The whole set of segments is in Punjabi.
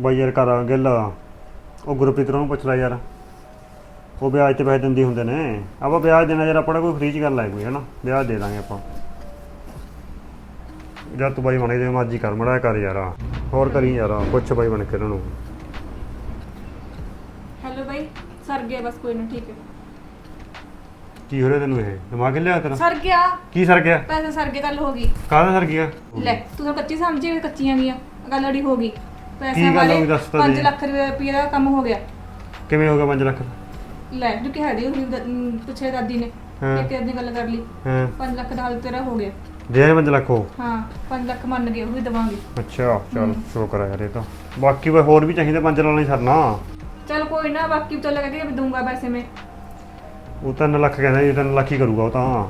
ਬਾਈ ਯਾਰ ਘਰ ਗਿੱਲ ਉਹ ਗੁਰਪ੍ਰੀਤ ਨੂੰ ਪੁੱਛ ਲੈ ਯਾਰ। ਉਹ ਵਿਆਜ ਤੇ ਪੈਸੇ ਦਿੰਦੀ ਹੁੰਦੇ ਨੇ। ਆਪਾਂ ਵਿਆਜ ਦੇਣਾ ਯਾਰ ਆਪਣਾ ਕੋਈ ਫ੍ਰੀ ਚ ਗੱਲ ਹੈ ਕੋਈ ਹਨਾ? ਵਿਆਜ ਦੇ ਦਾਂਗੇ ਆਪਾਂ। ਜਦ ਤੂੰ ਬਾਈ ਬਣੇ ਦੇ ਮਰਜ਼ੀ ਕਰ ਮੜਾ ਕਰ ਯਾਰ। ਹੋਰ ਕਰੀ ਯਾਰ ਪੁੱਛ ਬਾਈ ਬਣ ਕੇ ਇਹਨਾਂ ਨੂੰ। ਹੈਲੋ ਬਾਈ ਸਰ ਗਿਆ ਬਸ ਕੋਈ ਨਾ ਠੀਕ ਹੈ। ਕੀ ਹੋ ਰਿਹਾ ਤੈਨੂੰ ਇਹ? ਦਿਮਾਗ ਲਿਆ ਤੇਰਾ? ਸਰ ਗਿਆ। ਕੀ ਸਰ ਗਿਆ? ਪੈਸੇ ਸਰ ਕੇ ਗੱਲ ਹੋ ਗਈ। ਕਾਹਦਾ ਸਰ ਗਿਆ? ਲੈ ਤੂੰ ਤਾਂ ਕੱਚੀ ਸਮਝੀ ਵੀ ਕੱਚੀਆਂ ਗੀਆਂ ਗੱਲ ਅੜੀ ਹੋ ਗਈ। ਕੀ ਪੈਸੇ ਗੱਲ ਵਾਲੇ ਹੋ ਗਈ ਦੱਸ ਤਾਂ 5 ਦੇ। ਲੱਖ ਰੁਪਏ ਦਾ ਕੰਮ ਹੋ ਗਿਆ। ਕਿਵੇਂ ਹੋ ਗਿਆ 5 ਲੱਖ? ਲੈ ਜੋ ਕਿ ਹੜੀ ਹੋਈ ਦ- ਅਮ, ਪੁੱਛੇ ਦਾਦੀ ਨੇ ਹਾਂ। ਇੱਕ ਦੀ ਗੱਲ ਕਰ ਲਈ। ਹਾਂ। 5 ਲੱਖ ਦਾ ਹਾਲ ਤੇਰਾ ਹੋ ਗਿਆ। ਦੇ 5 ਲੱਖ ਹੋ। ਹਾਂ 5 ਲੱਖ ਮੰਨ ਗਏ ਉਹ ਵੀ ਦਵਾਂਗੇ। ਅੱਛਾ ਚਲ ਸ਼ੁਕਰ ਹੈ ਯਾਰ ਇਹ ਤਾਂ। ਬਾਕੀ ਵੇ ਹੋਰ ਵੀ ਚਾਹੀਦੇ ਪੰਜ ਨਾਲ ਨਹੀਂ ਸਰਨਾ ਚਲ ਕੋਈ ਨਾ ਬਾਕੀ ਤਾਂ ਲੱਗਾ ਕਿ ਦੂੰਗਾ ਪੈਸੇ ਮੈਂ। ਉਹ 3 ਲੱਖ ਕਹਿੰਦਾ ਜੀ 3 ਲੱਖ ਹੀ ਕਰੂਗਾ ਉਹ ਤਾਂ।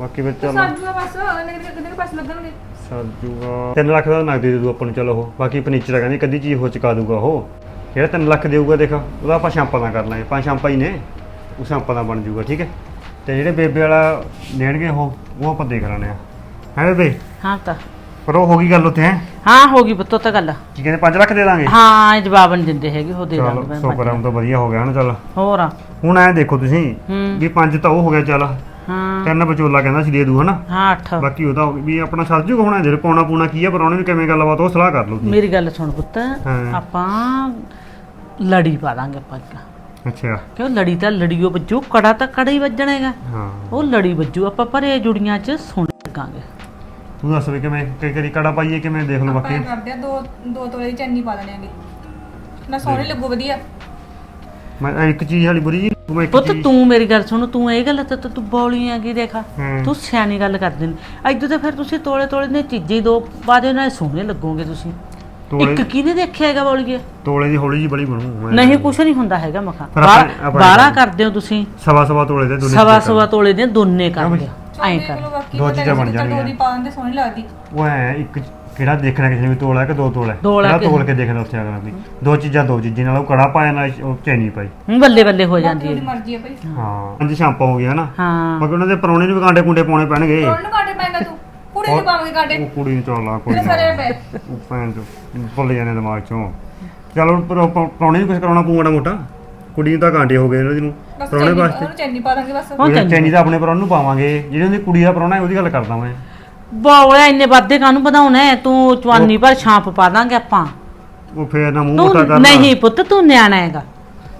ਬਾਕੀ ਵਿੱਚ ਚੱਲ ਸਰ ਜੂਗਾ ਬਸ ਕਿੰਨੇ ਕਿੰਨੇ ਪੈਸੇ ਲੱਗਣਗੇ। ਸਰ ਜੂਗਾ 3 ਲੱਖ ਦਾ ਨਗਦ ਦੇ ਦੂ ਆਪਾਂ ਨੂੰ ਚਲੋ ਉਹ। ਬਾਕੀ ਫਰਨੀਚਰ ਕਹਿੰਦੀ ਕਦੀ ਚੀਜ਼ ਹੋ ਚੁਕਾ ਦੂਗਾ ਉਹ। ਜਿਹੜਾ 3 ਲੱਖ ਦੇਊਗਾ ਦੇਖ ਉਹਦਾ ਆਪਾਂ ਸ਼ਾਂਪਾਂ ਦਾ ਕਰ ਲਾਂਗੇ। ਪੰਜ ਸ਼ਾਂਪਾਂ ਹੀ ਨੇ ਉਹ ਸ਼ਾਂਪਾਂ ਦਾ ਬਣ ਜੂਗਾ ਠੀਕ ਹੈ? ਤੇ ਜਿਹੜੇ ਬੇਬੇ ਵਾਲਾ ਦੇਣਗੇ ਉਹ ਉਹ ਆਪਾਂ ਦੇਖ ਲੈਣੇ ਆ ਹੈ ਬੇਬੇ? ਹਾਂ ਤਾਂ। ਪਰ ਉਹ ਹੋ ਗਈ ਗੱਲ ਉੱਥੇ ਹੈ? ਹਾਂ ਹੋ ਗਈ ਪੁੱਤੋ ਤਾਂ ਗੱਲ ਕੀ ਕਹਿੰਦੇ 5 ਲੱਖ ਦੇ ਦਾਂਗੇ ਹਾਂ ਇਹ ਜਵਾਬ ਨਹੀਂ ਦਿੰਦੇ ਹੈਗੇ ਉਹ ਦੇ ਦਾਂਗੇ ਚਲ ਮੈਂ ਸ਼ੁਕਰ ਹੈ ਹੁਣ ਤਾਂ ਵਧੀਆ ਹੋ ਗਿਆ ਹਨਾ ਚੱਲ। ਹੋਰ। ਹੁਣ ਐ ਦੇਖੋ ਤੁਸੀਂ ਵੀ ਪੰਜ ਤਾਂ ਉਹ ਹੋ ਗਿਆ ਚੱਲ। ਹਾਂ। ਤਿੰਨ ਵਿਚੋਲਾ ਕਹਿੰਦਾ ਸੀ ਦੇ ਦੂ ਹਨਾ? ਹਾਂ ਅੱਠ। ਬਾਕੀ ਉਹਦਾ ਵੀ ਆਪਣਾ ਸਰ ਜੂਗਾ ਹੁਣ ਜਿਹੜੇ ਪਾਉਣਾ ਪੂਣਾ ਕੀ ਆ ਪਰਾਉਣੇ ਨੂੰ ਕਿਵੇਂ ਗੱਲਬਾਤ ਉਹ ਸਲਾਹ ਕਰ ਲਓ ਤੁਸੀਂ ਮੇਰੀ ਗੱਲ ਸੁਣ ਪੁੱਤ ਹਾਂ। ਆਪਾਂ ਲੜੀ ਪਾ ਦਾਂਗੇ ਆਪਾਂ ਇੱਕ। ਅੱਛਾ। ਕਿਉਂ ਲੜੀ ਤਾਂ ਲੜੀਓ ਵੱਜੂ ਕੜਾ ਤਾਂ ਕੜਾ ਹੀ ਵੱਜਣਾ ਹੈਗਾ ਹਾਂ। ਉਹ ਲੜੀ ਵੱਜੂ ਆਪਾਂ ਭਰੇ ਜੁੜੀਆਂ 'ਚ ਸੁਣ ਲੱਗਾਂਗੇ। ਤੂੰ ਦੱਸ ਵੀ ਕਿਵੇਂ ਕਈ ਕਰੀ ਕੜਾ ਪਾਈਏ ਕਿਵੇਂ ਦੇਖ ਲਓ ਆਪਾਂ ਬਾਕੀ। ਇਹ ਕਰਦੇ ਆ ਦੋ ਦੋ ਤੋਲੇ ਦੀ ਚੰਨੀ ਪਾ ਦੇਣਾਂਗੇ ਨਾ ਸੋਹਣੇ ਲੱਗੂ ਵਧੀਆ। ਮੈਂ ਇਹ ਇੱਕ ਚੀਜ਼ ਵਾਲੀ ਬੁਰੀ ਜੀ ਤੂੰ ਮੈਂ ਇੱਕ ਪੁੱਤ ਚੀਜ਼ ਤੂੰ ਮੇਰੀ ਗੱਲ ਸੁਣ ਤੂੰ ਇਹ ਗੱਲ ਤਾਂ ਤੂੰ ਬੌਲੀ ਆ ਕੀ ਦੇਖਾ? ਹੂੰ। ਤੂੰ ਸਿਆਣੀ ਗੱਲ ਕਰਦੇ ਨੇ। ਅੱਜ ਤਾਂ ਫਿਰ ਤੁਸੀਂ ਤੋਲੇ ਤੋਲੇ ਨੇ ਚੀਜ਼ੀ ਦੋ ਬਾਦੇ ਨਾਲ ਸੋਹਣੇ ਲੱਗੋਗੇ ਤੁਸੀਂ। ਤੋਲੇ ਇੱਕ ਕਿਹਨੇ ਦੇਖਿਆ ਹੈਗਾ ਬੌਲੀਏ? ਤੋਲੇ ਦੀ ਹੌਲੀ ਜੀ ਬੜੀ ਬਣੂ ਮੈਂ ਨਹੀਂ ਕੁਛ ਨਹੀਂ ਹੁੰਦਾ ਹੈਗਾ ਮਖਾ। ਪਰ ਬਾਰਾ ਕਰਦੇ ਹੋ ਤੁਸੀਂ। ਸਵਾ ਸਵਾ ਤੋਲੇ ਦੇ ਦੋਨੇ ਸਵਾ ਸਵਾ ਤੋਲੇ ਦੀਆਂ ਦੋਨੇ ਕਰਦੇ ਐਂ ਕਰ। ਬਾਕੀ ਦੋ ਪਤਾ ਚੀਜ਼ਾਂ ਬਣ ਨਹੀਂ ਜਾਣਗੀਆਂ। ਦੋ ਦੀ ਪਾ ਦਿੰਦੇ ਸੋਹਣੀ ਲੱਗਦੀ। ਉਹ ਐ ਇੱਕ ਕਿਹੜਾ ਦੇਖਣਾ ਕਿਸੇ ਨੇ ਵੀ ਤੋਲਾ ਹੈ ਕਿ ਦੋ ਤੋਲਾ ਹੈ? ਤੋਲਾ ਕਿਹੜਾ ਕਿ- ਤੋਲ ਕੇ ਦੇਖਦਾ ਉੱਥੇ ਅਗਲਾ ਵੀ? ਦੋ ਚੀਜ਼ਾਂ ਦੋ ਚੀਜ਼ਾਂ ਨਾਲ ਉਹ ਕੜਾ ਪਾਇਆ ਨਾਲ ਉਹ ਚੈਨੀ ਪਾਈ। ਹੂੰ, ਬੱਲੇ ਬੱਲੇ ਹੋ ਬਾਕੀ ਜਾਂਦੀ ਉਹਦੀ ਹੈ ਮਰਜ਼ੀ ਹੈ ਭਾਈ। ਹਾਂ। ਪੰਜ ਸ਼ਾਂਪਾ ਹੋ ਗਿਆ ਨਾ। ਹਾਂ। ਮਗਰ ਉਹਨਾਂ ਦੇ ਪਰੌਣੇ ਨੂੰ ਵੀ ਕਾਂਡੇ ਕੁੰਡੇ ਪਾਉਣੇ ਪੈਣਗੇ। ਕੌਣ ਨੂੰ ਕਾਟੇ ਪੈਂਦਾ ਤੂੰ? ਕੁੜੀ ਨੂੰ ਪਾਵਾਂਗੇ ਕਾਟੇ ਉਹ ਕੁੜੀ ਨੂੰ ਚੋਲਾ ਕੋਈ ਤੇਰੇ ਨਾ। ਸਾਰੇ ਪੈ ਉਹ ਭੈਣ ਚੋ ਭੁੱਲ ਜਾਂਦੇ ਦਿਮਾਗ ਚੋਂ। ਚਲੋ ਪਰ ਪਰੌਣੇ ਨੂੰ ਕੁਝ ਕਰਾਉਣਾ ਪਊਗਾ ਮੋਟਾ ਕੁੜੀ ਨੂੰ ਤਾਂ ਕਾਂਡੇ ਹੋ ਗਏ ਇਹਨਾਂ ਦੀ ਨੂੰ ਬਸ ਪਰੌਣੇ ਚੰਨੀ ਵਾਸਤੇ। ਉਹਨੂੰ ਚੰਨੀ ਪਾ ਦਾਂਗੇ ਬਸ। ਉਹ। ਚੈਨੀ ਦਾ। ਆਪਣੇ ਪਰੌਣੇ ਨੂੰ ਪਾਵਾਂਗੇ ਜਿਹੜੀ ਉਹਦੀ ਕੁੜੀ ਦਾ ਪਰੌਣਾ ਹੈ ਉਹਦੀ ਗੱਲ ਕਰਦਾ ਮੈਂ। ਬੋਲੇ ਇੰਨੇ ਵਾਧੇ ਕਾਹਨੂੰ ਵਧਾਉਣਾ ਹੈ? ਤੂੰ ਚਵਾਨੀ ਪਰ ਛਾਂਪ ਪਾ ਦਾਂਗੇ ਆਪਾਂ। ਉਹ ਫੇਰ ਨਾ ਮੂੰਹ ਮੋਟਾ ਤੂੰ ਕਰਦਾ ਨਹੀਂ ਪੁੱਤ ਤੂੰ ਨਿਆਣਾ ਹੈਗਾ।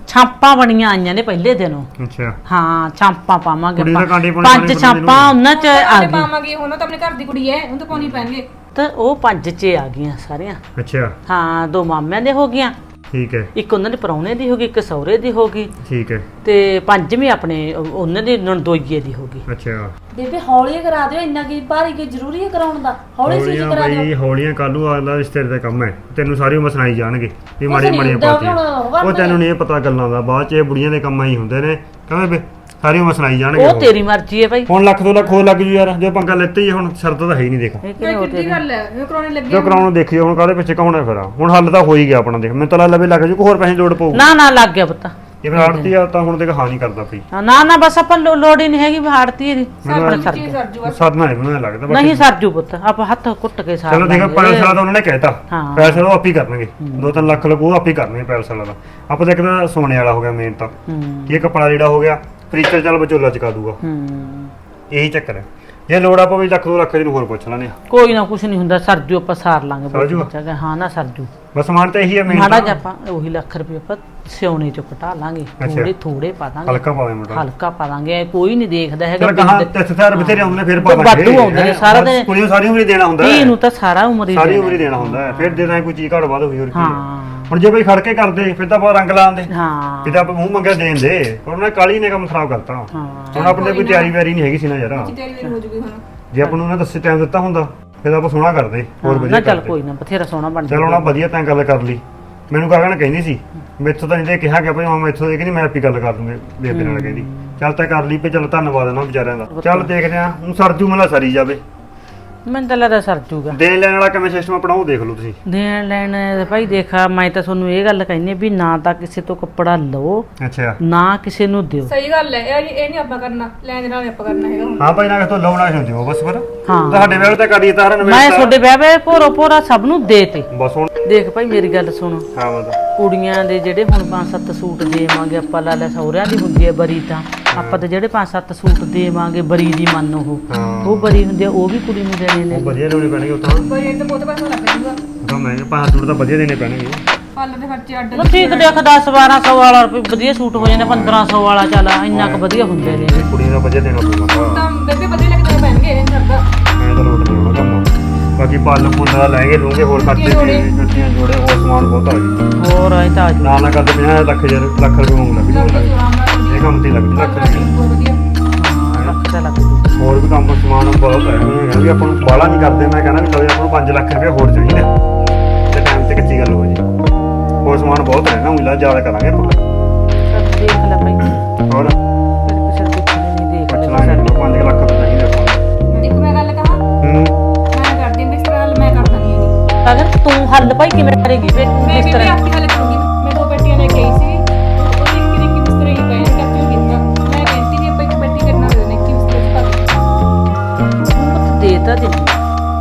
ਛਾਪਾਂ ਬਣੀਆਂ ਆਈਆਂ ਨੇ ਪਹਿਲੇ ਦਿਨੋਂ। ਅੱਛਾ। ਹਾਂ ਛਾਪਾਂ ਪਾਵਾਂਗੇ ਕੁੜੀ ਦਾ ਆਪਾਂ। ਕਾਂਡੇ ਪਾਉਣੇ ਪੰਜ ਪਾਉਣੇ ਛਾਪਾਂ। ਉਹਨਾਂ ਚ ਆ ਗਈ ਪਾਵਾਂਗੇ ਹੁਣ ਉਹ ਤਾਂ ਆਪਣੇ ਘਰ ਦੀ ਕੁੜੀ ਹੈ ਉਹਨੂੰ ਤਾਂ ਪਾਉਣੀ ਪੈਣਗੇ। ਤੇ ਉਹ ਪੰਜ ਚ ਆ ਗਈਆਂ ਸਾਰੀਆਂ। ਅੱਛਾ। ਹਾਂ ਦੋ ਮਾਮਿਆਂ ਦੇ ਹੋ ਗਈਆਂ। ਠੀਕ ਹੈ। ਇੱਕ ਉਹਨਾਂ ਦੇ ਪਰੌਣੇ ਦੀ ਹੋ ਗਈ ਇੱਕ ਸਹੁਰੇ ਦੀ ਹੋ ਗਈ। ਠੀਕ ਹੈ। ਤੇ ਪੰਜਵੀਂ ਆਪਣੇ ਉਹ- ਉਹਨਾਂ ਦੀ ਨਣਦੋਈਏ ਦੀ ਹੋ ਗਈ। ਅੱਛਾ। ਬੇਬੇ ਹੌਲੀ ਕਰਾ ਦਿਓ ਇੰਨਾ ਕੀ ਭਾਰੀ ਕੀ ਜ਼ਰੂਰੀ ਹੈ ਕਰਾਉਣ ਦਾ? ਹੌਲੀ ਸੀ ਹੌਲੀਆਂ ਕਰਾ ਦਿਓ। ਬਈ ਹੌਲੀਆਂ ਕੱਲੂ ਆਲਾ ਰਿਸ਼ਤੇ ਦਾ ਕੰਮ ਹੈ। ਤੈਨੂੰ ਸਾਰੀ ਉਮਰ ਸੁਣਾਈ ਜਾਣਗੇ ਵੀ ਮਾੜੀ ਨਹੀਂ ਮਾੜੀਆਂ ਹੁੰਦਾ, ਪਾਤੀਆਂ ਹੁਣ ਉਹ ਤੈਨੂੰ ਨਹੀਂ। ਪਤਾ ਗੱਲਾਂ ਦਾ ਬਾਅਦ ਚ ਇਹ ਬੁੜੀਆਂ ਦੇ ਕੰਮਾਂ ਹੀ ਹੁੰਦੇ ਨੇ। ਕਹਿੰਦੇ ਵੀ ਸਾਰੀ ਉਮਰ ਸੁਣਾਈ ਜਾਣਗੇ ਉਹ। ਤੇਰੀ ਮਰਜ਼ੀ ਹੈ ਭਾਈ। ਹੁਣ ਲੱਖ ਦੋ ਲੱਖ ਹੋਰ ਲੱਗ ਜੂ ਯਾਰ ਜੋ ਪੰਗਾ ਲੈਤੇ ਹੀ ਹੁਣ ਸ਼ਰਤ ਤਾਂ ਹੈ ਹੀ ਨਹੀਂ ਦੇਖ। ਇਹ ਇਹ ਕਿਹਨੇ ਉਹ ਕਿੱਡੀ ਗੱਲ ਹੈ ਇਹ ਕਰਾਉਣੀ ਲੱਗੀ ਜੋ ਕਰਾਉਣ ਨੂੰ ਦੇਖੀਏ ਹੁਣ ਕਾਹਦੇ ਪਿੱਛੇ ਕੌਣ ਹੈ ਫਿਰ ਹੁਣ ਹੱਲ ਤਾਂ ਹੋ ਹੀ ਗਿਆ ਆਪਣਾ ਦੇਖ ਮੈਨੂੰ ਤਾਂ ਲੱਗਦਾ ਵੀ ਲੱਗ ਜੂ ਕੋਈ ਹੋਰ ਪੈਸੇ ਲੋੜ ਪਊ ਨਾ ਨਾ ਲੱਗ ਗਿਆ ਪੁੱਤ। ਇਹ ਫਿਰ ਆੜਤੀ ਆ ਤਾਂ ਹੁਣ ਦੇਖ ਹਾਂ ਨਹੀਂ ਕਰਦਾ ਪਈ ਨਾ ਨਾ ਬਸ ਆਪਾਂ ਲੋ- ਲੋੜ ਹੀ ਨਹੀਂ ਹੈਗੀ ਹਾੜਤੀ ਇਹਦੀ। ਸਰ ਸਰ ਜੀ ਸਰ ਜੂ ਸਾਧਨਾ ਨਹੀਂ ਮੈਨੂੰ ਲੱਗਦਾ ਬਾਕੀ- ਨਹੀਂ ਸਰਜੂ ਪੁੱਤ ਆਪਾਂ ਹੱਥ ਕੁੱਟ ਕੇ ਸਾਰ ਚਲੋ ਦੇਖੋ ਪੈਲਸ ਵਾਲਾ ਤਾਂ ਉਹਨਾਂ ਨੇ ਕਹਿਤਾ। ਹਾਂ। ਪੈਲਸ ਵਾਲਾ ਉਹ ਆਪ ਹੀ ਕਰਨਗੇ। 2-3 ਲੱਖ ਲੋਕ ਉਹ ਆਪ ਹੀ ਕਰਨਗੇ ਪੈਲਸ ਵਾਲਾ ਦਾ ਆਪਾਂ ਤਾਂ ਇੱਕ ਤਾਂ ਸੋਨੇ ਵਾਲਾ ਹੋ ਗਿਆ ਮੇਨ ਤਾਂ। ਹੂੰ। ਇਹ ਕੱਪੜਾ ਜਿਹੜਾ ਹੋ ਗਿਆ ਫਰੀਚਰ ਚੱਲ ਵਿਚੋਲਾ ਚਕਾ ਦੂਗਾ। ਹੂੰ। ਇਹੀ ਚੱਕਰ ਹੈ। ਜੇ ਲੋੜ ਆਪਾਂ ਵੀ ਲੱਖ ਦੋ ਲੱਖ ਦੀ ਨੂੰ ਹੋਰ ਪੁੱਛ ਲੈਣੇ ਕੋਈ ਨਾ ਕੁਛ ਨਹੀਂ ਹੁੰਦਾ ਸਰਜੂ ਆਪਾਂ ਸਾਰ ਲਾਂਗੇ ਕਿ ਹਾਂ ਨਾ ਸਰਜੂ ਬਸ ਸਮਾਨ ਤਾਂ ਇਹੀ ਹੈ ਮੇਨ ਮਾੜਾ ਜਿਹਾ ਆਪਾਂ ਉਹੀ ਲੱਖ ਰੁਪਏ ਆਪਾਂ ਸਿਉਣੇ ਚ ਕਟਾ ਲਾਂਗੇ। ਅੱਛਾ। ਥੋੜੇ ਥੋੜੇ ਪਾ ਦਾਂਗੇ। ਹਲਕਾ ਪਾਵੇ ਮੁੰਡਾ ਹਲਕਾ ਪਾ ਦਾਂਗੇ। ਕੋਈ ਨਹੀਂ ਦੇਖਦਾ ਹੈਗਾ ਚਲ ਕਹਾਂ ਵੀ ਤੇ ਸਥਾਰ ਬਥੇਰੇ ਆਉਂਦੇ ਨੇ ਫਿਰ ਪਾ ਵਾਧੂ ਆਉਂਦੇ ਨੇ, ਸਾਰਾ ਦਿਨ- ਕੁੜੀ ਨੂੰ ਸਾਰੀ ਉਮਰ ਹੀ ਦੇਣਾ ਹੁੰਦਾ ਧੀ ਹੈ। ਨੂੰ ਤਾਂ ਸਾਰਾ ਉਮਰ ਹੀ ਸਾਰੀ ਦੇਣਾ ਉਮਰ ਹੀ ਦੇਣਾ ਹੁੰਦਾ ਹੈ। ਫਿਰ ਦੇ ਦਾਂਗੇ ਕੋਈ ਚੀਜ਼ ਘੱਟ ਵੱਧ ਹੋਈ ਹੋਰ ਕੀ ਹੈ। ਹਾਂ। ਹੁਣ ਜੇ ਬਈ ਖੜ ਕੇ ਕਰਦੇ ਫਿਰ ਤਾਂ ਆਪਾਂ ਰੰਗ ਲਾਉਂਦੇ। ਹਾਂ। ਕਿਤੇ ਆਪਾਂ ਮੂੰਹ ਮੰਗਿਆ ਦੇਣ ਦੇ। ਪਰ ਉਹਨੇ ਕਾਲੀ ਨੇ ਕੰਮ ਖਰਾਬ ਕਰਤਾ। ਹਾਂ। ਹੁਣ ਆਪਣੇ ਕੋਈ ਤਿਆਰੀ ਵੈਰੀ ਨਹੀਂ ਹੈਗੀ ਸੀ ਨਾ ਯਾਰ। ਤੇਰੀ ਵਾਰੀ ਹੋ ਜੂਗੀ ਹੁਣ। ਜੇ ਆਪਾਂ ਨੂੰ ਉਹਨੇ ਦੱਸੇ ਟਾਈਮ ਦਿੱਤਾ ਹੁੰਦਾ ਫਿਰ ਆਪਾਂ ਸੋਹਣਾ ਕਰਦੇ ਹੋਰ ਵਧੀਆ ਨਾ ਚੱਲ ਕਰਦੇ। ਕੋਈ ਨਾ ਬਥੇਰਾ ਸੋਹਣਾ ਬਣ ਚਲੋ ਨਾ ਵਧੀਆ ਤਾਂ ਗੱਲ ਕਰ ਲਈ। ਮੈਨੂੰ ਕਾਗਣ ਕਹਿੰਦੀ ਸੀ ਮੈਥੋਂ ਤਾਂ ਨਹੀਂ ਤੇ ਕਿਹਾ ਕਿ ਭਾਈ ਮਾਮਾ ਇੱਥੋਂ ਦੇ ਕਹਿੰਦੀ ਮੈਂ ਆਪੀ ਗੱਲ ਕਰ ਦੂੰਗੇ ਬੇਬੇ ਨਾਲ ਕਹਿੰਦੀ। ਚੱਲ ਤਾਂ ਕਰ ਲਈ ਪੇ ਚਲ ਧੰਨਵਾਦ ਨਾ ਵਿਚਾਰਿਆਂ ਦਾ। ਚੱਲ ਦੇਖਦੇ ਆ ਹੁਣ ਸਰਜੂ ਮਲਾ ਸਰੀ ਜਾਵੇ। ਮੈਨੂੰ ਤਾਂ ਲੱਗਦਾ ਸਰ ਜੂਗਾ। ਦੇਣ ਲੈਣ ਵਾਲਾ ਕਿਵੇਂ ਸਿਸਟਮ ਆਪਣਾ ਉਹ ਦੇਖ ਲਓ ਤੁਸੀਂ। ਦੇਣ ਲੈਣ ਭਾਈ ਦੇਖਾ ਮੈਂ ਤਾਂ ਤੁਹਾਨੂੰ ਇਹ ਗੱਲ ਕਹਿੰਦੀ ਹਾਂ ਵੀ ਨਾ ਤਾਂ ਕਿਸੇ ਤੋਂ ਕੱਪੜਾ ਲਓ ਅੱਛਾ। ਨਾ ਕਿਸੇ ਨੂੰ ਦਿਓ। ਸਹੀ ਗੱਲ ਹੈ ਇਹ ਨਹੀਂ ਇਹ ਨਹੀਂ ਆਪਾਂ ਕਰਨਾ ਲੈਣ ਦੇ ਨਾਲ ਨੀ ਆਪਾਂ ਕਰਨਾ ਹੈਗਾ ਹਾਂ ਭਾਈ ਨਾ ਕਿਤੋਂ ਲਾਉਣਾ ਨਹੀਂ ਦਿਓ ਬਸ ਫਿਰ। ਹਾਂ। ਤੁਹਾਡੇ ਵੇਲੇ ਤਾਂ ਕਰੀ ਤਾਰਨ ਮੈਂ ਤੁਹਾਡੇ ਵਿਆਹ ਵੇ ਭੋਰੋ ਭੋਰਾ ਸਭ ਨੂੰ ਦੇ ਤੇ। ਬਸ ਹੁਣ ਦੇਖ ਭਾਈ ਮੇਰੀ ਗੱਲ ਸੁਣ। ਹਾਂ ਮਤਲਬ ਕੁੜੀਆਂ ਦੇ ਜਿਹੜੇ ਹੁਣ ਪੰਜ ਸੱਤ ਸੂਟ ਦੇਵਾਂਗੇ ਆਪਾਂ ਲਾ ਲੈ ਸਹੁਰਿਆਂ ਦੀ ਹੁੰਦੀ ਹੈ ਬਰੀ ਤਾਂ। ਆਪਾਂ ਤੇ ਜਿਹੜੇ ਪੰਜ ਸੱਤ ਸੂਟ ਦੇਵਾਂਗੇ ਬਰੀ ਦੀ ਮੰਨ ਉਹ। ਹਾਂ। ਉਹ ਬਰੀ ਹੁੰਦੀ ਆ ਉਹ ਵੀ ਕੁੜੀ ਨੂੰ ਦੇਣੇ ਨੇ। ਉਹ ਵਧੀਆ ਲਾਉਣੇ ਪੈਣਗੇ ਤਾਂ। ਪਰ ਇਹ ਤਾਂ ਬਹੁਤ ਪੈਸਾ ਲੱਗ ਉਹ ਤਾਂ ਮਹਿੰਗੇ ਪੰਜ ਸੂਟ ਤਾਂ ਵਧੀਆ ਦੇਣੇ ਪੈਣਗੇ। ਪਾਰਲਰ ਦੇ ਖਰਚੇ ਅੱਡ ਉਹ ਠੀਕ ਦੇਖ 10 1200 ਵਾਲਾ ਰੁਪਏ ਵਧੀਆ ਸੂਟ ਹੋ ਜਾਂਦੇ 1500 ਵਾਲਾ ਚੱਲ ਇੰਨਾ ਕੁ ਵਧੀਆ ਹੁੰਦੇ ਨੇ। ਕੁੜੀ ਦਾ ਵਧੀਆ ਦੇਣਾ ਪਊਗਾ ਤਾਂ ਬੇਬੇ ਵਧੀਆ ਲੱਗਦੇ ਪੈਣਗੇ ਇਹ ਸਰਦਾ ਐਂ ਤਾਂ ਲੋਟ ਨਹੀਂ ਹੋਣਾ ਕੰਮ ਬਾਕੀ ਪਾਲ ਫੁੱਲ ਦਾ ਲੈਗੇ ਲੂਗੇ ਹੋਰ ਖਰਚੇ ਜੋੜੇ। ਵੀ ਜੁੱਤੀਆਂ ਜੋੜੇ ਹੋਰ ਸਮਾਨ ਬਹੁਤ ਆ ਜੀ ਹੋਰ ਐ ਤਾਂ ਆ ਜਾਊ। ਨਾ ਨਾ ਕਰਦੇ 50 ਲੱਖ ਜਰ ਲੱਖ ਰੁਪਏ ਮੰਗ ਲੱਗ ਲੱਗ ਜੂਗਾ ਆਰਾਮ ਨਾਲ ਕੰਮ ਤੇ ਲੱਗ ਜੂ ਲੱਖ ਰੁਪਏ ਬਹੁਤ ਵਧੀਆ। ਹਾਂ ਲੱਖ ਤਾਂ ਲੱਗ ਜੂ ਹੋਰ ਵੀ ਕੰਮ ਸਮਾਨ ਬਹੁਤ ਹੈ ਇਹ ਵੀ ਆਪਾਂ ਨੂੰ ਬਾਲਾ ਨਹੀਂ ਕਰਦੇ। ਮੈਂ ਕਹਿੰਦਾ ਵੀ ਚਲੋ ਆਪਾਂ ਨੂੰ 5 ਲੱਖ ਰੁਪਏ ਹੋਰ ਚਾਹੀਦਾ ਤੇ ਟਾਈਮ ਤੇ ਕੱਚੀ ਗੱਲ ਹੋ ਜੀ। ਹੋਰ ਸਮਾਨ ਬਹੁਤ ਹੈ ਨਾ ਉਲਾ ਜ਼ਿਆਦਾ ਕਰਾਂਗੇ ਆਪਾਂ। ਦੇਖ ਲੈ ਭਾਈ। ਹੋਰ? ਫਿਰ ਪੁੱਛਣੇ ਨਹੀਂ ਦੇਖ ਲੈ ਸਰ। 5 ਲੱਖ ਰੁਪਏ ਚਾਹੀਦਾ ਆਪਾਂ ਨੂੰ। ਇੱਕ ਮੈਂ ਗੱਲ ਕਹਾਂ? ਹੂੰ। ਮੈਂ ਕਰਦੀ ਬਿਸਤਰਾ ਮੈਂ ਕਰਦਾ ਨਹੀਂ ਹੈਗੀ। ਅਗਰ ਤੂੰ ਹੱਲ ਭਾਈ ਕਿਵੇਂ ਕਰੇਗੀ? ਫਿਰ ਮੈਂ ਇਸ ਵੀ ਤਰ੍ਹਾਂ ਆਪਣੀ ਹੱਲ ਤਾਂ ਦਿੱਤੀ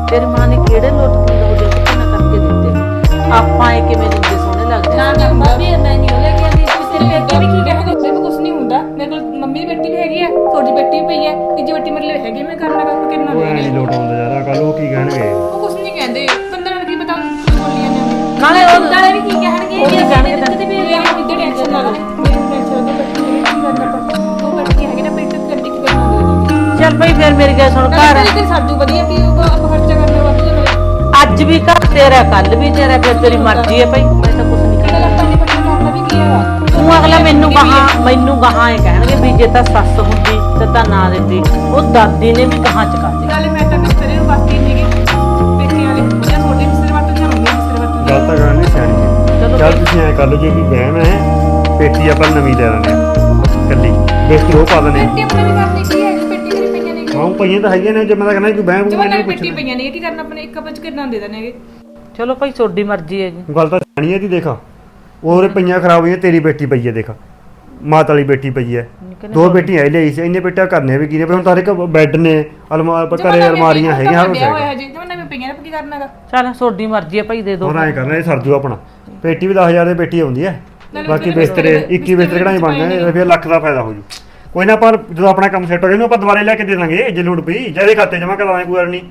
ਤੇਰੀ ਮਾਂ ਨੇ ਕਿਹੜੇ ਲੋਟ ਪੁੰਦਾ ਉਹਦੇ ਕਿਤੇ ਨਾ ਕਰਕੇ ਦਿੱਤੇ ਆਪਾਂ ਇਹ ਕਿਵੇਂ ਦਿੰਦੇ ਸੋਹਣੇ ਲੱਗਦੇ ਨਾ ਨਾ ਮੰਮੀ ਮੈਂ ਨਹੀਂ ਉਹ ਲੈ ਕੇ ਆਂਦੀ ਬਿਸਤਰੇ ਬੈਠੀ ਵੀ ਹੈ ਮੇਰੇ ਕੋਲ ਕੁਝ ਨਹੀਂ ਹੁੰਦਾ। ਮੇਰੇ ਕੋਲ ਮੰਮੀ ਦੀ ਬੈਟੀ ਵੀ ਹੈਗੀ ਹੈ ਛੋਟੀ ਬੈਟੀ ਵੀ ਪਈ ਹੈ ਤੀਜੀ ਬੈਟੀ ਮੇਰੇ ਲਈ ਹੈਗੀ ਮੈਂ ਕਰਨਾ ਕੰਮ ਕਿੰਨਾ ਦੇ ਨਹੀਂ ਲੋਟ ਆਉਂਦਾ ਯਾਰ ਕੱਲ ਉਹ ਕੀ ਕਹਿਣਗੇ? ਉਹ ਕੁਝ ਨਹੀਂ ਕਹਿੰਦੇ। ਬੰਦੇ ਨੂੰ ਕੀ ਪਤਾ ਕੀ ਬੋਲੀਆਂ ਨੇ? ਨਾਲੇ ਉਹ ਨਾਲੇ ਵੀ ਕੀ ਕਹਿਣਗੇ? ਉਹ ਕੀ ਕਹਿਣਗੇ ਤਾਂ? ਤੇ। ਵੀ ਇਹ ਟੈਨਸ਼ਨ ਨਾ ਲਓ। ਕੀ ਕੀ ਚੱਲ ਭਾਈ ਫਿਰ ਮੇਰੀ ਗੱਲ ਸੁਣ ਘਰ। ਘਰ ਅੱਜ ਵੀ ਘਰ ਤੇਰਾ ਕੱਲ ਵੀ ਤੇਰਾ ਫਿਰ ਤੇਰੀ ਮਰਜ਼ੀ ਹੈ ਭਾਈ। ਮੈਂ ਤਾਂ ਕੁਝ ਨਹੀਂ ਕਿਹੜਾ ਕਹਿਣਾ ਲੱਤਾਂ ਦੀ ਪੱਟੀ ਕਰਨਾ ਵੀ ਕੀ ਹੈਗਾ ਤੂੰ ਅਗਲਾ ਮੈਨੂੰ ਗਾਹਾਂ ਮੈਨੂੰ ਗਾਹਾਂ ਇਹ ਕਹਿਣਗੇ ਵੀ ਜੇ ਤਾਂ ਸੱਸ ਹੁੰਦੀ ਤੇ ਤਾਂ ਨਾ ਦਿੰਦੀ। ਉਹ ਦਾਦੀ ਨੇ ਵੀ ਗਾਹਾਂ ਚ ਕਰ ਦਿੱਤੀ। ਨਾਲੇ ਮੈਂ ਤਾਂ ਬਿਸਤਰੇ ਨੂੰ ਵਰਤੀ ਨਹੀਂ ਪੇਕੇ ਵਾਲੇ ਜਾਂ ਛੋਟੇ ਬਿਸਤਰੇ ਵਰਤਦੇ ਜਾਂ ਮੰਮੀ ਬਿਸਤਰੇ ਵਰਤਦੇ ਗੱਲ ਤਾਂ ਕਰਨੀ ਸਿਆਣੀ। ਹੈ ਚਲੋ ਚੱਲ ਤੁਸੀਂ ਐ ਕਰ ਲਓ ਜੇ ਵੀ ਵਹਿਮ ਹੈ ਪੇਟੀ ਆਪਾਂ ਨਵੀਂ ਲੈ ਲੈਣੇ ਕੱਲੀ ਬਿਸਤਰ ਉਹ ਪਾ ਦਨੇ ਪੇਟੀ ਆਪਣੇ ਵੀ ਕਰਨੀ ਕੀ ਹੈ ਪੇਟੀ ਮੇਰੀ ਪਈਆਂ ਤਾਂ ਹੈਗੀਆਂ ਨੇ ਜੇ ਮੈਂ ਤਾਂ ਕਹਿੰਦਾ ਵਹਿਮ ਜਵਾਨਾਂ ਨਹੀਂ ਦੀ ਪੇਟੀ ਪਈਆਂ ਨੇ ਕੀ ਕਰਨਾ ਆਪਣੇ ਇੱਕ ਕੱਪ ਚ ਕਿੰਨਾ ਦੇ ਦੇਣਗੇ? ਚਲੋ ਭਾਈ ਤੁਹਾਡੀ ਮਰਜ਼ੀ ਹੈ ਜੀ। ਗੱਲ ਤਾਂ ਸਿਆਣੀ ਹੈ ਦੀ ਦੇਖ। ਉਹਰੇ ਪਈਆਂ ਖਰਾਬ ਹੋਈਆਂ ਤੇਰੀ ਬੇਟੀ ਪਈ ਹੈ ਦੇਖ। ਮਾਤ ਵਾਲੀ ਬੇਟੀ ਪਈ ਹੈ। ਦੋ ਬੇਟੀਆਂ ਇਹ ਲਈ ਸੀ ਇੰਨੇ ਬੇਟਾ ਕਰਨੇ ਵੀ ਕੀ ਨੇ ਪਰ ਹੁਣ ਤਾਰੇ ਕੋ ਬੈੱਡ ਨੇ ਅਲਮਾਰ ਘਰੇ ਅਲਮਾਰੀਆਂ ਹੈਗੀਆਂ ਹਰ ਵਿਆਹ ਹੋਇਆ ਜੀ ਜਵਾਨਾਂ ਵੀ ਪਈਆਂ ਨੇ ਕੀ ਕਰਨਾਗਾ ਚੱਲ ਤੁਹਾਡੀ ਮਰਜ਼ੀ ਹੈ ਭਾਈ ਦੇ ਦਿਓ ਹੋਰ ਐ ਕਰਨਾ ਇਹ ਸਰਜੂ ਆਪਣਾ। ਪੇਟੀ ਵੀ 10000 ਦੀ ਪੇਟੀ ਆਉਂਦੀ ਹੈ। ਨਾਲੇ ਬਾਕੀ ਬਿਸਤਰੇ ਬਿਸਤਰੇ 21 ਬਿਸਤਰੇ ਕਢਾਈ ਬਣ ਜਾਣੇ ਫਿਰ ਲੱਖ ਦਾ ਫਾਇਦਾ ਹੋ ਜੂ। ਕੋਈ ਨਾ ਪਰ ਜਦੋਂ ਆਪਣਾ ਕੰਮ ਸੈੱਟ ਹੋ ਗਿਆ ਇਹਨੂੰ ਆਪਾਂ ਦੁਬਾਰੇ ਲੈ ਕੇ ਦੇ ਦਾਂਗੇ ਜੇ ਲੋੜ ਪਈ। ਜਿਹਦੇ ਖਾਤੇ ਜਮਾ ਕਰਾਵਾਂਗੇ ਕੋਈ ਗੱਲ ਨਹੀਂ।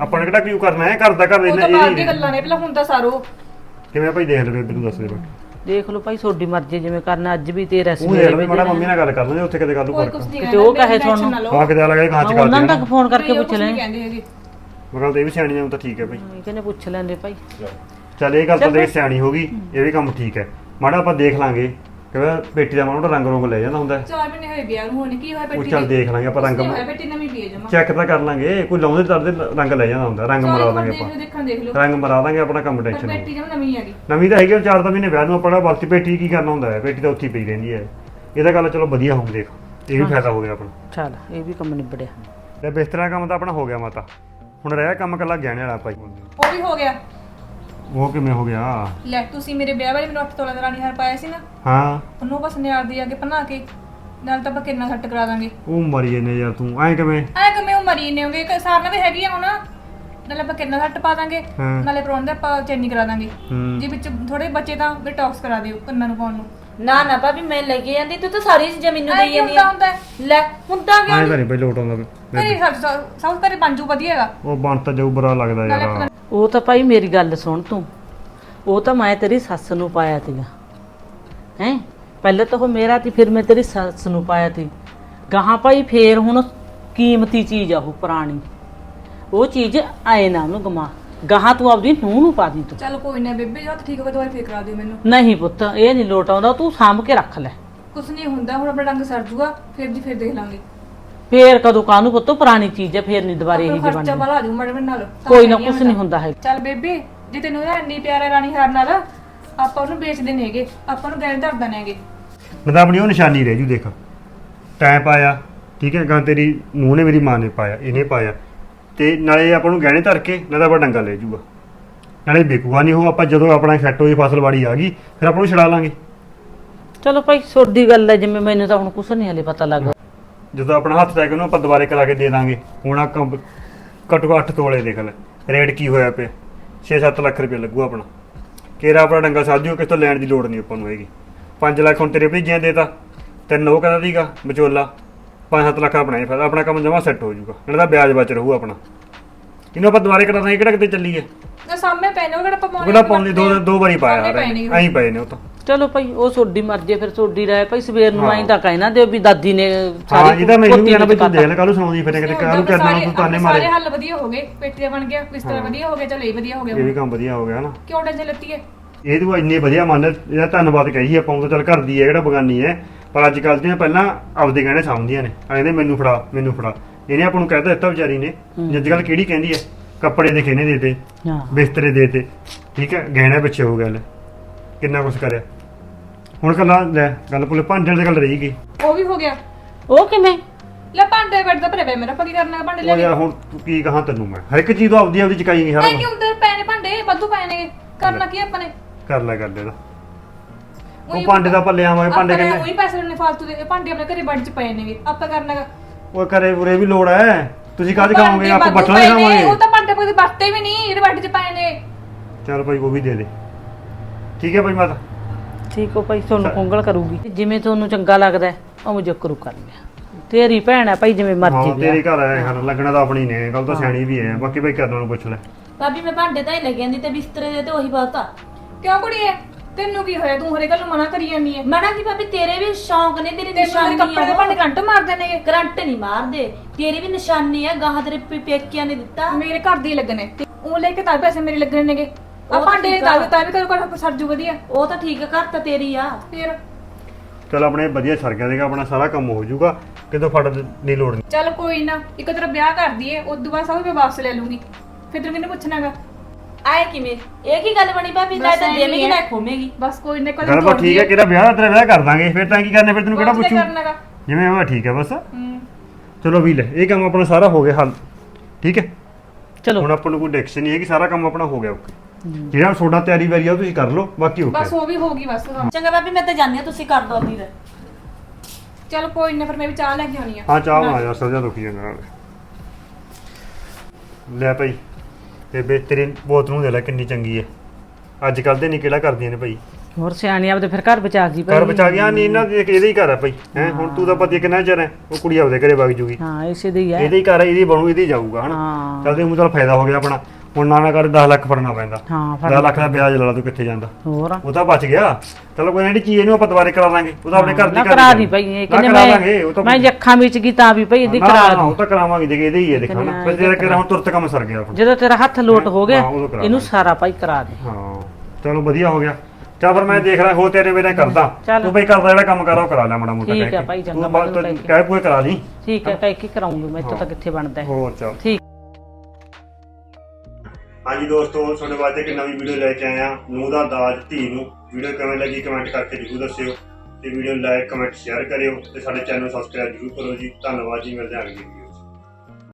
ਆਪਾਂ ਨੇ ਕਿਹੜਾ ਕਿਉਂ ਕਰਨਾ ਹੈ? ਘਰ ਦਾ ਘਰ ਉਹ ਤਾਂ ਇਹ ਬਾਅਦ ਗੱਲਾਂ ਨੇ ਪਹਿਲਾਂ ਹੁਣ ਤਾਂ ਸਾਰੋ ਕਿਵੇਂ ਭਾਈ ਦੇਖ ਲਵੇ ਤੈਨੂੰ ਦੱਸ ਦੇ ਬਾਕੀ। ਦੇਖ ਲਓ ਭਾਈ ਤੁਹਾਡੀ ਮਰਜ਼ੀ ਜਿਵੇਂ ਕਰਨਾ ਅੱਜ ਵੀ ਤੇਰਾ ਉਹ ਦੇਖ ਲਵੇ ਮਾੜਾ ਮੰਮੀ ਨਾਲ ਗੱਲ ਕਰ ਲੈਂਦੇ ਉੱਥੇ ਕਦੇ ਗੱਲ ਕੋਈ ਕਰ ਨਹੀਂ ਕਿਤੇ ਉਹ ਕਹੇ ਤੁਹਾਨੂੰ। ਆ ਕਿਤੇ ਲੱਗਾ ਖਾਂ ਚ ਕਰ ਉਹਨਾਂ ਦੇਣਾ ਤੱਕ ਫੋਨ ਕਰਕੇ ਪੁੱਛ ਲੈ ਕਹਿੰਦੇ ਹੈਗੇ। ਮੈਂ ਕਹਿੰਦਾ ਇਹ ਵੀ ਸਿਆਣੀ ਜਾਉ ਤਾਂ ਠੀਕ ਹੈ ਭਾਈ। ਇਹ ਕਹਿੰਦੇ ਪੁੱਛ ਲੈਂਦੇ ਭਾਈ। ਚੱਲ ਇਹ ਗੱਲ ਤਾਂ ਦੇਖ ਸਿਆਣੀ ਹੋ ਗਈ ਇਹ ਵੀ ਕੰਮ ਠੀਕ ਹੈ। ਮਾੜਾ ਆਪਾਂ ਦੇਖ ਲਾਂਗੇ। ਕਿ ਪੇਟੀ ਦਾ ਮਾੜਾ ਮੋਟਾ ਰੰਗ ਰੋਂਗ ਲੈ ਜਾਂਦਾ ਹੁੰਦਾ ਹੈ। ਚਾਰ ਮਹੀਨੇ ਹੋਏ ਵਿਆਹ ਨੂੰ ਹੋਣੇ ਕੀ ਹੋਇਆ ਉਹ ਬੇਟੀ ਚੱਲ ਦੇਖ ਲਾਂਗੇ ਆਪਾਂ ਰੰਗ ਹੋਇਆ ਬੇਟੀ ਨਵੀਂ ਪੀ ਜਮਾ? ਚੈੱਕ ਤਾਂ ਕਰ ਲਾਂਗੇ ਕੋਈ ਲਾਉਂਦੇ ਤਰਦੇ ਰੰਗ ਲੈ ਜਾਂਦਾ ਹੁੰਦਾ ਰੰਗ ਮਰਾ ਦਾਂਗੇ ਆਪਾਂ। ਦੇਖਾਂ ਦੇਖ ਲਓ। ਰੰਗ ਮਰਾ ਦਾਂਗੇ ਆਪਣਾ ਕੰਮ ਪਰ ਟੈਨਸ਼ਨ ਨਹੀਂ। ਬੇਟੀ ਜਮਾ ਨਵੀਂ ਹੈਗੀ ਨਵੀਂ ਤਾਂ ਹੈਗੀ ਉਹ ਚਾਰ ਤਾਂ ਮਹੀਨੇ ਵਿਆਹ ਨੂੰ ਆਪਣਾ ਬਾਕੀ ਪੇਟੀ ਕੀ ਕਰਨਾ ਹੁੰਦਾ ਹੈ ਪੇਟੀ ਤਾਂ ਉੱਥੇ ਹੀ ਪਈ ਰਹਿੰਦੀ ਹੈ। ਇਹਦਾ ਗੱਲ ਚਲੋ ਵਧੀਆ ਹੋਊ ਦੇਖ ਇਹ ਵੀ ਫਾਇਦਾ ਹੋ ਗਿਆ ਆਪਣਾ। ਚੱਲ ਇਹ ਵੀ ਕੰਮ ਨਿਬੜਿਆ। ਤੇ ਬਿਸਤਰਾ ਕੰਮ ਤਾਂ ਆਪਣਾ ਹੋ ਗਿਆ ਮਾਤਾ। ਹੁਣ ਰਹਿ ਕੰਮ ਕੱਲਾ ਗਹਿਣੇ ਵਾਲਾ ਭਾਈ। ਉਹ ਵੀ ਹੋ ਗਿਆ। ਉਹ ਕਿਵੇਂ ਹੋ ਗਿਆ? ਲੈ ਤੁਸੀਂ ਮੇਰੇ ਵਿਆਹ ਵਾਲੇ ਮੈਨੂੰ 8 ਤੋਲੇ ਦਾ ਰਾਣੀ ਹਾਰ ਪਾਇਆ ਸੀ ਨਾ। ਹਾਂ। ਉਹਨੂੰ ਬਸ ਨਿਆਰ ਦੀ ਅੱਗੇ ਬਣਾ ਕੇ ਨਾਲ ਤਾਂ ਆਪਾਂ ਕਿੰਨਾ ਸੱਟ ਕਰਾ ਦਾਂਗੇ। ਉਹ ਮਰੀ ਇਹਨੇ ਯਾਰ ਤੂੰ। ਐਂ ਕਿਵੇਂ? ਐ ਕਿ ਮੈਂ ਉਹ ਮਰੀ ਨੇ ਹੋਗੇ ਸਾਰਨਾ ਵੀ ਹੈਗੀ ਆ ਹੁਣ ਨਾਲੇ ਆਪਾਂ ਕਿੰਨਾ ਸੱਟ ਪਾ ਦਾਂਗੇ। ਹਾਂ। ਨਾਲੇ ਪਰੌਣ ਦਾ ਆਪਾਂ ਚੈਨੀ ਕਰਾ ਦਾਂਗੇ। ਹੂੰ। ਜੇ ਵਿੱਚ ਥੋੜੇ ਬੱਚੇ ਤਾਂ ਵੀ ਟੌਕਸ ਕਰਾ ਦਿਓ ਕੰਨਾਂ ਨੂੰ ਪਾਉਣ ਨੂੰ। ਨਾ ਨਾ ਭਾਬੀ ਮੈਂ ਲੈ ਕੇ ਜਾਂਦੀ ਤੂੰ ਤਾਂ ਸਾਰੀ ਚੀਜ਼ਾਂ ਮੈਨੂੰ ਐ ਦੇਈ ਕੀ ਜਾਂਦੀ ਹੁੰਦਾ ਆ। ਹੁੰਦਾ ਹੈ? ਲੈ ਹੁੰਦਾ ਕਿਉਂ ਐਂ ਤਾਂ ਨਹੀਂ ਭਾਈ ਲੋਟ ਆਉਂਦਾ। ਘਰੇ ਸਭ ਸਭ ਘਰੇ ਪੰਜੂ ਵਧੀਆ ਹੈਗਾ। ਉਹ ਬਣ ਤਾਂ ਜਾਊ ਬੁਰਾ ਲੱਗਦਾ ਨਾਲੇ ਯਾਰ। ਉਹ ਤਾਂ ਭਾਈ ਮੇਰੀ ਗੱਲ ਸੁਣ ਤੂੰ। ਉਹ ਤਾਂ ਮੈਂ ਤੇਰੀ ਸੱਸ ਨੂੰ ਪਾਇਆ ਤੀਗਾ ਹੈ? ਪਹਿਲਾਂ ਤਾਂ ਉਹ ਮੇਰਾ ਤੀ ਫਿਰ ਮੈਂ ਤੇਰੀ ਸੱਸ ਨੂੰ ਪਾਇਆ ਤੀ ਗਾਹਾਂ ਭਾਈ ਫੇਰ ਹੁਣ ਕੀਮਤੀ ਚੀਜ਼ ਆ ਉਹ ਪੁਰਾਣੀ। ਉਹ ਚੀਜ਼ ਆਏ ਨਾ ਉਹਨੂੰ ਗਮਾ। ਗਾਹਾਂ ਤੂੰ ਆਪਦੀ ਨੂੰਹ ਨੂੰ ਪਾ ਦੀ ਤੂੰ। ਚੱਲ ਕੋਈ ਨਾ ਬੇਬੇ ਜਦ ਠੀਕ ਹੋ ਗਿਆ ਦੁਬਾਰਾ ਫੇਰ ਕਰਾ ਦਿਓ ਮੈਨੂੰ। ਨਹੀਂ ਪੁੱਤ ਇਹ ਨਹੀਂ ਲੋਟ ਆਉਂਦਾ ਤੂੰ ਸਾਂਭ ਕੇ ਰੱਖ ਲੈ। ਕੁਛ ਨਹੀਂ ਹੁੰਦਾ ਹੁਣ ਆਪਣਾ ਰੰਗ ਸਰ ਜੂਗਾ ਫਿਰ ਦੀ ਫਿਰ ਦੇਖ ਲਾਂਗੇ। ਫੇਰ ਕਦੋਂ ਕਾਹਨੂੰ ਪੁੱਤ ਪੁਰਾਣੀ ਚੀਜ਼ ਹੈ ਫੇਰ ਨਹੀਂ ਦੁਬਾਰੇ ਇਹੀ ਜਿਹੀ ਖਰਚਾ ਬਣਨੀ। ਵਾਲਾ ਆ ਜੂ ਮੜੇ ਨਾਲ ਕੋਈ ਨਾ ਕੁਛ ਨਹੀਂ ਹੁੰਦਾ ਹੈ ਚੱਲ ਬੇਬੇ ਜੇ ਤੈਨੂੰ ਇਹ ਇੰਨੀ ਪਿਆਰਾ ਰਾਣੀ ਹਾਰ ਨਾਲ ਆਪਾਂ ਉਹਨੂੰ ਵੇਚਦੇ ਨੇਗੇ ਆਪਾਂ ਨੂੰ ਗਹਿਣੇ ਧਰ ਦਣੇਗੇ ਮੈਂ ਤਾਂ ਆਪਣੀ ਉਹ ਨਿਸ਼ਾਨੀ ਰਹਿ ਜੂ ਦੇਖ। ਟਾਈਮ ਪਾਇਆ ਠੀਕ ਹੈ ਗਾਂ ਤੇਰੀ ਨੂੰਹ ਨੇ ਮੇਰੀ ਮਾਂ ਨੇ ਪਾਇਆ ਇਹਨੇ ਪਾਇਆ। ਤੇ ਨਾਲੇ ਆਪਾਂ ਨੂੰ ਗਹਿਣੇ ਧਰ ਕੇ ਨਾਲੇ ਆਪਾਂ ਡੰਗਾ ਲੈ ਜੂਗਾ। ਨਾਲੇ ਵਿਕੂਗਾ ਨਹੀਂ ਉਹ ਆਪਾਂ ਜਦੋਂ ਆਪਣਾ ਸੈੱਟ ਹੋਈ ਫਸਲ ਵਾੜੀ ਆ ਗਈ ਫਿਰ ਆਪਾਂ ਨੂੰ ਛਡਾ ਲਾਂਗੇ। ਚਲੋ ਭਾਈ ਛੋਡੀ ਗੱਲ ਹੈ ਜਿਵੇਂ ਮੈਨੂੰ ਤਾਂ ਹੁਣ ਕੁਛ ਨਹੀਂ ਹਲੇ ਪਤਾ ਲੱਗਾ ਜਦੋਂ ਆਪਣਾ ਹੱਥ ਟੈਕ ਉਹਨੂੰ ਆਪਾਂ ਦੁਬਾਰੇ ਕਰਾ ਕੇ ਦੇ ਦਾਂਗੇ। ਹੁਣ ਆ ਕੰਬ ਘੱਟੋ ਘੱਟ ਤੋਲੇ ਦੇਖ ਲੈ ਰੇਟ ਕੀ ਹੋਇਆ ਪਿਆ। 6-7 ਲੱਖ ਰੁਪਏ ਲੱਗੂ ਆਪਣਾ। ਕੇਰਾ ਆਪਣਾ ਡੰਗਾ ਸਾਜੂ ਕਿਸ ਤੋਂ ਲੈਣ ਦੀ ਲੋੜ ਨਹੀਂ ਆਪਾਂ ਨੂੰ ਹੈਗੀ। 5 ਲੱਖ ਹੁਣ ਤੇਰੇ ਭੇਜਿਆ ਦੇਤਾ ਤਿੰਨ ਉਹ ਕਹਿੰਦਾ ਸੀਗਾ ਵਿਚੋਲਾ। 5-7 ਲੱਖ ਆਪਣਾ ਹੀ ਫਾਇਦਾ ਆਪਣਾ ਕੰਮ ਜਮਾ ਸੈੱਟ ਹੋ ਜਾਊਗਾ। ਇਹਨਾਂ ਦਾ ਵਿਆਜ ਬਚ ਰਹੂ ਆਪਣਾ। ਇਹਨੂੰ ਆਪਾਂ ਦੁਬਾਰੇ ਕਰਾ ਦਾਂਗੇ ਕਿਹੜਾ ਕਿਤੇ ਚੱਲੀਏ? ਨਾ ਸਾਹਮਣੇ ਪੈਣੇ ਉਹ ਕਿਹੜਾ ਆਪਾਂ ਉਹ ਕਿਹੜਾ ਪਾਉਂਦੀ ਦੋ ਦੋ ਵਾਰੀ ਪਾਇਆ ਸਾਹਮਣੇ ਪਏ ਨੇ। ਐਂ ਪਏ ਨੇ ਉਹ ਤਾਂ। ਚਲੋ ਭਾਈ ਉਹ ਛੋਡੀ ਮਰਜ਼ੀ ਹੈ, ਫਿਰ ਛੋਡੀ ਰਹਿ ਭਾਈ ਸਵੇਰ ਨੂੰ ਆਈ ਤਾਂ ਕਹਿਣਾ ਦਿਓ ਵੀ ਦਾਦੀ ਨੇ ਹਾਂ ਇਹਦਾ ਮੈਨੂੰ ਪੋਤੀ ਕਹਿਣਾ ਵੀ ਤੂੰ ਦੇਖ ਲੈ ਕੱਲ ਨੂੰ ਸੁਣਾਉਂਦੀ ਫਿਰ ਕਿਤੇ ਕੱਲ ਨੂੰ ਕਰਨਾ ਤੂੰ ਤਾਨੇ ਮਾਰੇ। ਸਾਰੇ ਹੱਲ ਵਧੀਆ ਹੋ ਗਏ ਪੇਟੀ ਦਾ ਬਣ ਗਿਆ ਬਿਸਤਰਾ ਵਧੀਆ ਹੋ ਗਿਆ ਚਲੋ ਇਹ ਵਧੀਆ ਹੋ ਇਹ ਗਿਆ ਵੀ ਕੰਮ ਵਧੀਆ ਹੋ ਗਿਆ ਨਾ। ਕਿਉਂ ਟੈਨਸ਼ਨ ਲੱਤੀ ਹੈ? ਇਹ ਤੂੰ ਇੰਨੇ ਵਧੀਆ ਮੰਨ ਇਹਦਾ ਧੰਨਵਾਦ ਕਹੀ ਆਪਾਂ ਉਹ ਤਾਂ ਚੱਲ ਕਰਦੀ ਹੈ ਜਿਹੜਾ ਬਗਾਨੀ ਹੈ। ਪਰ ਅੱਜ ਕੱਲ੍ਹ ਦੀਆਂ ਪਹਿਲਾਂ ਆਪਦੇ ਗਹਿਣੇ ਸਾਂਭਦੀਆਂ ਨੇ। ਕਹਿੰਦੇ ਮੈਨੂੰ ਫੜਾ ਮੈਨੂੰ ਫੜਾ। ਇਹਨੇ ਆਪਾਂ ਨੂੰ ਕਹਿਤਾ ਦਿੱਤਾ ਵਿਚਾਰੀ ਨੇ ਅੱਜ ਕੱਲ੍ਹ ਕਿਹੜੀ ਕਹਿੰਦੀ ਹੈ? ਕੱਪੜੇ ਦੇ ਖੇਨੇ ਦੇਤੇ ਹਾਂ। ਬਿਸਤਰੇ ਦੇਤੇ ਠੀਕ ਹੈ? ਗਹਿਣੇ ਪਿੱਛੇ ਹੋ ਗਿਆ ਲੈ। ਕਿੰਨਾ ਕੁਛ ਕਰਿਆ। ਹੁਣ ਕੱਲਾ ਲੈ ਗੱਲ ਪੁੱਲੇ ਭਾਂਡਿਆਂ ਦੀ ਗੱਲ ਰਹੀ ਗਈ। ਉਹ ਵੀ ਹੋ ਗਿਆ। ਉਹ ਕਿਵੇਂ? ਲੈ ਭਾਂਡੇ ਬੈਠਦਾ ਭਰੇ ਪਏ ਮੇਰਾ ਪਕੀ ਕਰਨਾ ਭਾਂਡੇ ਲੈ ਉਹ ਯਾਰ ਹੁਣ ਤੂੰ ਕੀ ਕਹਾਂ ਤੈਨੂੰ ਮੈਂ? ਹਰ ਇੱਕ ਚੀਜ਼ ਤੋਂ ਆਪਦੀ ਆਪਦੀ ਚਕਾਈ ਗਈ ਸਾਰਾ ਐ ਕੁਛ। ਕਿਉਂ ਤੇ ਪਏ ਨੇ ਭਾਂਡੇ ਵਾਧੂ ਪਏ ਨੇ ਕਰਨਾ ਕੀ ਆਪਾਂ ਨੇ? ਕਰ ਲੈ ਕਰ ਲੈ ਇਹਦਾ। ਉਹੀ ਉਹ ਭਾਂਡੇ ਦਾ ਭੱਲੇ ਆਵਾਂਗੇ ਭਾਂਡੇ ਆਪਾਂ ਨੇ ਕਹਿੰਦੇ ਉਹੀ ਪੈਸੇ ਨੇ ਫਾਲਤੂ ਦੇ। ਇਹ ਭਾਂਡੇ ਆਪਣੇ ਘਰੇ ਬਣ ਚ ਪਏ ਨੇਗੇ। ਆਪਾਂ ਕਰਨਾ ਗਾ। ਉਹ ਕਰੇ ਉਰੇ ਵੀ ਲੋੜ ਹੈ ਤੁਸੀਂ ਕਾਹਦੇ ਖਾਓਗੇ ਆਪਾਂ ਪਏ ਨੇ, ਖਾਵਾਂਗੇ। ਉਹ ਤਾਂ ਭਾਂਡੇ ਕੋਈ ਵਰਤੇ ਵੀ ਨਹੀਂ ਇਹਦੇ ਬੈੱਡ ਚ ਪਏ ਨੇ। ਚਲ ਭਾਈ ਉਹ ਵੀ ਦੇ ਦੇ। ਠੀਕ ਹੈ ਭਾਈ ਮਾਤਾ? ਠੀਕ ਹੋ ਭਾਈ ਤੁਹਾਨੂੰ ਕੰਗਲ ਕਰੂਗੀ। ਜਿਵੇਂ ਤੁਹਾਨੂੰ ਚੰਗਾ ਲੱਗਦਾ ਹੈ, ਉਵੇਂ ਜੱਕਰੂ ਕਰ ਲਿਆ। ਤੇਰੀ ਭੈਣ ਹੈ ਭਾਈ ਜਿਵੇਂ ਹਾਂ ਮਰਜ਼ੀ ਤੇਰੇ ਵਿਆਹ। ਘਰ ਆਇਆ ਹਰ ਲੱਗਣਾ ਤਾਂ ਆਪਣੀ ਨੇ ਗੱਲ ਤਾਂ ਸਿਆਣੀ ਵੀ ਹੈ ਬਾਕੀ ਭਾਈ ਕਰਨ ਨੂੰ ਪੁੱਛ ਲੈ। ਭਾਬੀ ਮੈਂ ਭਾਂਡੇ ਤਾਂ ਹੀ ਲੈ ਜਾਂਦੀ ਤੇ ਬਿਸਤਰੇ ਦੇ ਤੇ ਉਹੀ ਬਹੁਤ। ਆ ਕਿਉਂ ਕੁੜੀਏ? ਤੈਨੂੰ ਕੀ ਹੋਇਆ? ਤੂੰ ਹਰੇ ਗੱਲ ਨੂੰ ਮਨਾ ਕਰੀ ਜਾਂਦੀ ਹੈ ਮਨਾ ਕੀ ਭਾਬੀ? ਤੇਰੇ ਵੀ ਸ਼ੌਂਕ ਨੇ ਤੇਰੀ ਤੈਨੂੰ ਨਿਸ਼ਾਨੀ ਮੇਰੇ ਕੱਪੜੇ ਦੇ ਭਾਂਡੇ ਘੰਟ ਮਾਰਦੇ ਨੇਗੇ ਕਰੰਟ ਨਹੀਂ ਮਾਰਦੇ। ਤੇਰੀ ਵੀ ਨਿਸ਼ਾਨੀ ਆ ਗਾਹਾਂ ਤੇਰੇ ਪੇ- ਪੇਕਿਆਂ ਨੇ ਦਿੱਤਾ। ਮੇਰੇ ਘਰ ਦੇ ਹੀ ਲੱਗਣੇ। ਤੇ ਉਹ ਲੈ ਕੇ ਤਾਂ ਪੈਸੇ ਮੇਰੇ ਲੱਗਣੇ ਨੇਗੇ। ਆ ਤਾਂ ਭਾਂਡੇ ਠੀਕ ਆ। ਤਾਂ ਤਾਂ ਵੀ ਕਰੋ ਕਰ ਸਰਜੂ ਵਧੀਆ। ਉਹ ਤਾਂ ਠੀਕ ਆ ਘਰ ਤਾਂ ਤੇਰੀ ਆ। ਫਿਰ? ਚਲ ਆਪਣੇ ਵਧੀਆ ਸਰ ਗਿਆ ਦੇਗਾ ਆਪਣਾ ਸਾਰਾ ਕੰਮ ਹੋ ਜਾਊਗਾ। ਕਿਤੋਂ ਫੜ ਦੀ ਲੋੜ ਨਹੀਂ ਚੱਲ ਕੋਈ ਨਾ ਇੱਕ ਤਰ੍ਹਾਂ ਵਿਆਹ ਕਰ ਦਈਏ ਉਸ ਤੋਂ ਬਾਅਦ ਸਭ ਮੈਂ ਵਾਪਸ ਲੈ ਲੂੰਗੀ ਫਿਰ ਤੈਨੂੰ ਕਿਹਨੇ ਪੁੱਛਣਾਗਾ? ਆਏ ਕਿਵੇਂ? ਇਹ ਕੀ ਗੱਲ ਬਣੀ ਭਾਬੀ? ਨਾ ਬਸ ਤਾਂ ਐਵੇਂ ਹੀ ਦੇਵੇਂਗੀ ਹੈ। ਨਾ ਖੋਵੇਂਗੀ? ਬਸ ਕੋਈ ਨਾ ਕੋਈ ਗੱਲ ਬਾ ਠੀਕ ਹੈ ਕਿਹੜਾ ਵਿਆਹ ਤੇਰਾ ਵਿਆਹ ਕਰ ਦਾਂਗੇ। ਫਿਰ ਤਾਂ ਕੀ ਕਰਨੇ ਫਿਰ ਤੈਨੂੰ ਕਿਹੜਾ ਪੁੱਛੂ? ਕਰਨਾਗਾ? ਜਿਵੇਂ ਹੋਇਆ ਠੀਕ ਹੈ ਬਸ। ਹੂੰ। ਚਲੋ ਵੀ ਲੈ ਇਹ ਕੰਮ ਆਪਣਾ ਸਾਰਾ ਹੋ ਗਿਆ ਹੱਲ। ਠੀਕ ਹੈ? ਚਲੋ। ਹੁਣ ਆਪਾਂ ਨੂੰ ਕੋਈ ਡਿਕਸ਼ਨ ਨਹੀਂ ਹੈ ਕਿ ਸਾਰਾ ਕੰਮ ਆਪਣਾ ਹੋ ਗਿਆ ਓਕੇ। ਜਿਹੜਾ ਤੁਹਾਡਾ ਤਿਆਰੀ ਵਰੀ ਆ ਉਹ ਤੁਸੀਂ ਕਰ ਲਓ ਬਾਕੀ ਓਕੇ। ਬਸ ਉਹ ਵੀ ਹੋ ਗਈ ਬਸ ਹਾਂ। ਚੰਗਾ ਭਾਬੀ ਮੈਂ ਤਾਂ ਜਾਂਦੀ ਆ ਤੁਸੀਂ ਕਰ ਦੋ ਆਪਣੀ ਦਾ ਚੱਲ ਕੋਈ ਨਾ ਫਿਰ ਮੈਂ ਵੀ ਚਾਹ ਲੈ ਕੇ ਆਉਣੀ ਆ। ਹਾਂ ਚਾਹ ਬਣਾ ਯਾਰ ਸਰਜਾ ਦੁਖੀ ਜਾਂਦਾ ਨਾਲ। ਲੈ ਭਾਈ। ਤੇ ਬੇ ਤੇਰੀ ਬੋਤ ਨੂੰ ਦੇ ਲੈ ਕਿੰਨੀ ਚੰਗੀ ਹੈ ਅੱਜ ਕੱਲ ਦੇ ਨਹੀਂ ਕਿਹੜਾ ਕਰਦੀਆਂ ਨੇ ਭਾਈ। ਹੋਰ ਸਿਆਣੀ ਆਪਦੇ ਫਿਰ ਘਰ ਬਚਾ ਗਈ ਘਰ ਬਚਾ ਗਿਆ ਨਹੀਂ ਇਹਨਾਂ ਦੇ ਇਹਦੇ ਹੀ ਘਰ ਹੈ ਭਾਈ। ਹੈ ਹੁਣ ਤੂੰ ਤਾਂ ਪਤੀ ਕਿੰਨਾ ਚਿਰ ਹੈ ਉਹ ਕੁੜੀ ਆਪਦੇ ਘਰੇ ਵਗ ਜੂਗੀ। ਹਾਂ ਇਸੇ ਦੀ ਹੈ ਇਹਦੇ ਹੀ ਘਰ ਹੈ ਇਹਦੀ ਬਣੂ ਇਹਦੀ ਜਾਊਗਾ ਹਨਾ। ਹਾਂ। ਚੱਲਦੇ ਮੂੰਹ ਚੱਲ ਫਾਇਦਾ ਹੋ ਗਿਆ ਆਪਣਾ। ਹੁਣ ਨਾ ਨਾ ਕਰ 10 ਲੱਖ ਫੜਨਾ ਪੈਂਦਾ। ਹਾਂ 10 ਫਿਰ ਲੱਖ ਦਾ ਵਿਆਜ ਲਾ ਲਾ ਤੂੰ ਕਿੱਥੇ ਜਾਂਦਾ। ਹੋਰ? ਉਹ ਤਾਂ ਬਚ ਗਿਆ। ਚਲੋ ਕੋਈ ਨਾ ਜਿਹੜੀ ਚੀਜ਼ ਇਹਨੂੰ ਆਪਾਂ ਦੁਬਾਰੇ ਕਰਾ ਲਾਂਗੇ ਉਹ ਤਾਂ ਆਪਣੇ ਘਰ ਦੀ ਨਾ ਕਰਾ ਦੀ ਦੀ ਭਾਈ ਇਹ ਕਹਿੰਦੇ ਮੈਂ ਮੈਂ ਅੱਖਾਂ ਵਿੱਚ ਗਈ ਤਾਂ ਵੀ ਭਾਈ ਇਹਦੀ ਕਰਾ ਨਾ, ਉਹ ਦੀ ਤਾਂ ਕਰਾਵਾਂਗੇ ਜੇ ਇਹਦੇ ਹੀ ਹੈ ਦੇਖਾ ਨਾ ਫਿਰ ਤੇਰਾ ਕਿਹੜਾ ਹੁਣ ਤੁਰਤ ਕੰਮ ਸਰ ਗਿਆ ਜਦੋਂ ਤੇਰਾ ਹੱਥ ਲੋਟ ਹੋ ਗਿਆ ਇਹਨੂੰ। ਸਾਰਾ ਭਾਈ ਕਰਾ ਦੇ। ਹਾਂ ਚਲੋ ਵਧੀਆ ਹੋ ਗਿਆ। ਚੱਲ ਫਿਰ ਮੈਂ ਦੇਖ ਰਿਹਾ ਹੋ ਤੇਰੇ ਮੇਰੇ ਕਰਦਾ। ਤੂੰ ਬਈ ਕਰਦਾ ਜਿਹੜਾ ਕੰਮ ਕਰਾ ਉਹ ਕਰਾ ਲੈ ਮਾੜਾ ਮੋਟਾ ਠੀਕ ਕਹਿ ਹੈ। ਭਾਈ, ਚੰਗਾ, ਤੂੰ ਕਹਿ ਕੇ। ਕਹਿ ਪੂਰੇ ਕਰਾ ਲਈ। ਠੀਕ ਹੈ ਕਹਿ ਕੇ ਕਰਾਉਂਗੀ ਮੈਂ ਇੱਥੋਂ ਤਾਂ ਕਿੱਥੇ ਬਣਦਾ ਹੈ। ਹੋਰ ਚੱਲ। ਠੀਕ। ਹਾਂਜੀ ਦੋਸਤੋ, ਤੁਹਾਡੇ ਵਾਸਤੇ ਇੱਕ ਨਵੀਂ ਵੀਡੀਓ ਲੈ ਕੇ ਆਇਆ ਨੂੰਹ ਦਾ ਦਾਜ, ਧੀ ਨੂੰ। ਵੀਡੀਓ ਕਿਵੇਂ ਲੱਗੀ ਕਮੈਂਟ ਕਰਕੇ ਜਰੂਰ ਦੱਸਿਓ। ਤੇ ਵੀਡੀਓ ਲਾਈਕ ਕਮੈਂਟ ਸ਼ੇਅਰ ਕਰਿਓ ਤੇ ਸਾਡੇ ਚੈਨਲ ਨੂੰ ਸਬਸਕ੍ਰਾਈਬ ਜਰੂਰ ਕਰੋ ਜੀ। ਧੰਨਵਾਦ ਜੀ, ਮਿਲਦੇ ਹਾਂ ਅਗਲੀ ਵੀਡੀਓ